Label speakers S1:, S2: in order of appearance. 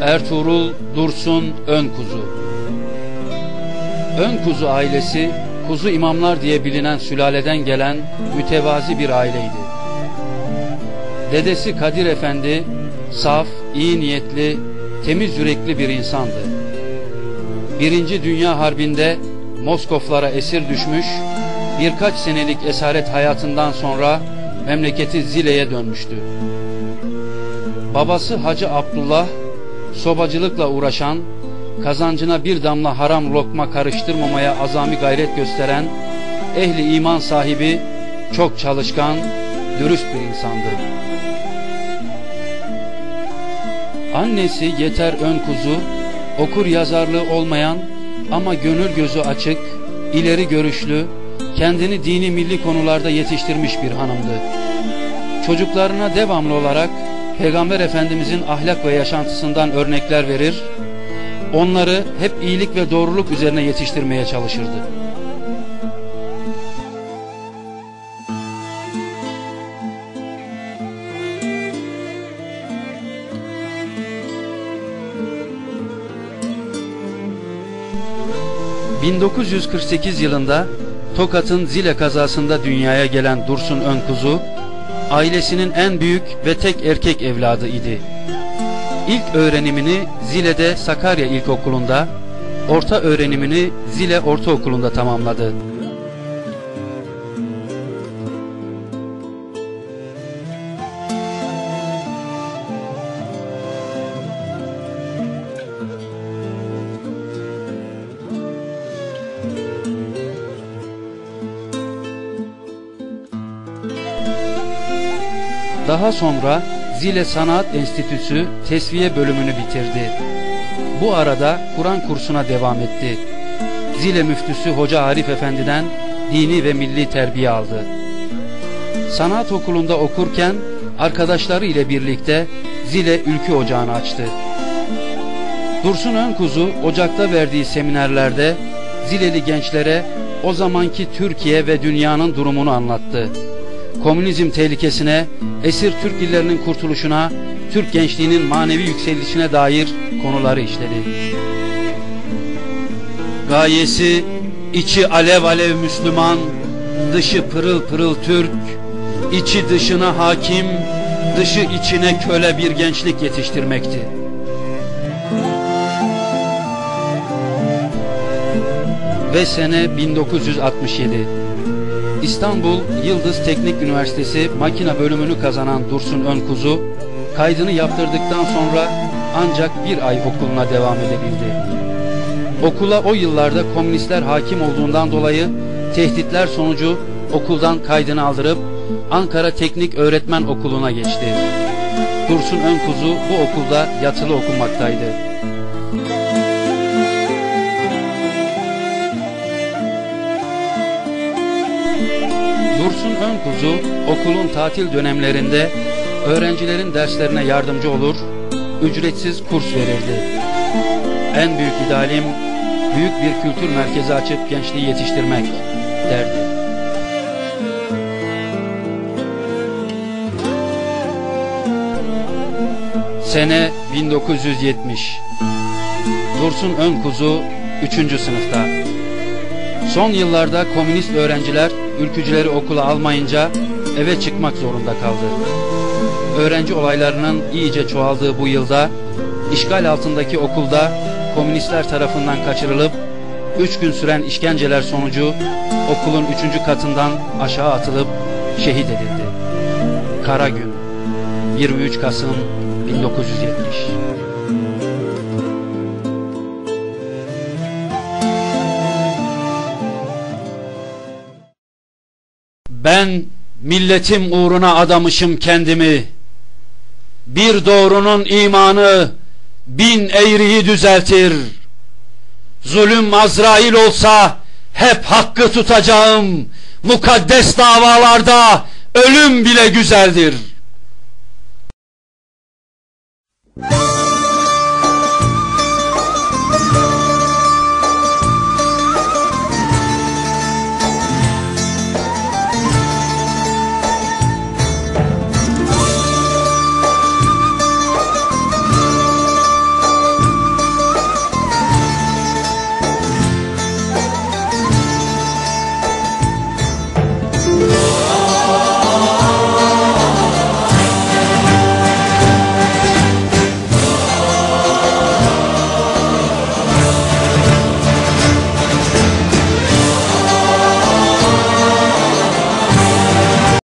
S1: Ertuğrul Dursun Önkuzu Önkuzu ailesi Kuzu imamlar diye bilinen sülaleden gelen mütevazi bir aileydi. Dedesi Kadir Efendi saf, iyi niyetli, temiz yürekli bir insandı. Birinci Dünya Harbi'nde Moskoflara esir düşmüş, birkaç senelik esaret hayatından sonra memleketi Zile'ye dönmüştü. Babası Hacı Abdullah, sobacılıkla uğraşan, kazancına bir damla haram lokma karıştırmamaya azami gayret gösteren, ehli iman sahibi, çok çalışkan, dürüst bir insandı. Annesi Yeter Önkuzu, okur yazarlığı olmayan ama gönül gözü açık, ileri görüşlü, kendini dini milli konularda yetiştirmiş bir hanımdı. Çocuklarına devamlı olarak Peygamber Efendimizin ahlak ve yaşantısından örnekler verir, onları hep iyilik ve doğruluk üzerine yetiştirmeye çalışırdı. ...1948 yılında Tokat'ın Zile kazasında dünyaya gelen Dursun Önkuzu... ...ailesinin en büyük ve tek erkek evladı idi. İlk öğrenimini Zile'de Sakarya İlkokulu'nda, orta öğrenimini Zile Ortaokulu'nda tamamladı. Daha sonra Zile Sanat Enstitüsü Tesviye bölümünü bitirdi. Bu arada Kur'an kursuna devam etti. Zile müftüsü Hoca Arif Efendi'den dini ve milli terbiye aldı. Sanat okulunda okurken arkadaşları ile birlikte Zile Ülkü Ocağı'nı açtı. Dursun Önkuzu ocakta verdiği seminerlerde Zileli gençlere o zamanki Türkiye ve dünyanın durumunu anlattı komünizm tehlikesine, esir Türk illerinin kurtuluşuna, Türk gençliğinin manevi yükselişine dair konuları işledi. Gayesi içi alev alev Müslüman, dışı pırıl pırıl Türk, içi dışına hakim, dışı içine köle bir gençlik yetiştirmekti. Ve sene 1967. İstanbul Yıldız Teknik Üniversitesi makine bölümünü kazanan Dursun Önkuzu, kaydını yaptırdıktan sonra ancak bir ay okuluna devam edebildi. Okula o yıllarda komünistler hakim olduğundan dolayı tehditler sonucu okuldan kaydını aldırıp Ankara Teknik Öğretmen Okulu'na geçti. Dursun Önkuzu bu okulda yatılı okunmaktaydı. Dursun Önkuzu okulun tatil dönemlerinde öğrencilerin derslerine yardımcı olur, ücretsiz kurs verirdi. En büyük idealim büyük bir kültür merkezi açıp gençliği yetiştirmek derdi. Sene 1970 Dursun Önkuzu 3. sınıfta Son yıllarda komünist öğrenciler ülkücüleri okula almayınca eve çıkmak zorunda kaldı. Öğrenci olaylarının iyice çoğaldığı bu yılda işgal altındaki okulda komünistler tarafından kaçırılıp üç gün süren işkenceler sonucu okulun üçüncü katından aşağı atılıp şehit edildi. Kara gün 23 Kasım 1970 Ben milletim uğruna adamışım kendimi. Bir doğrunun imanı bin eğriyi düzeltir. Zulüm Azrail olsa hep hakkı tutacağım. Mukaddes davalarda ölüm bile güzeldir.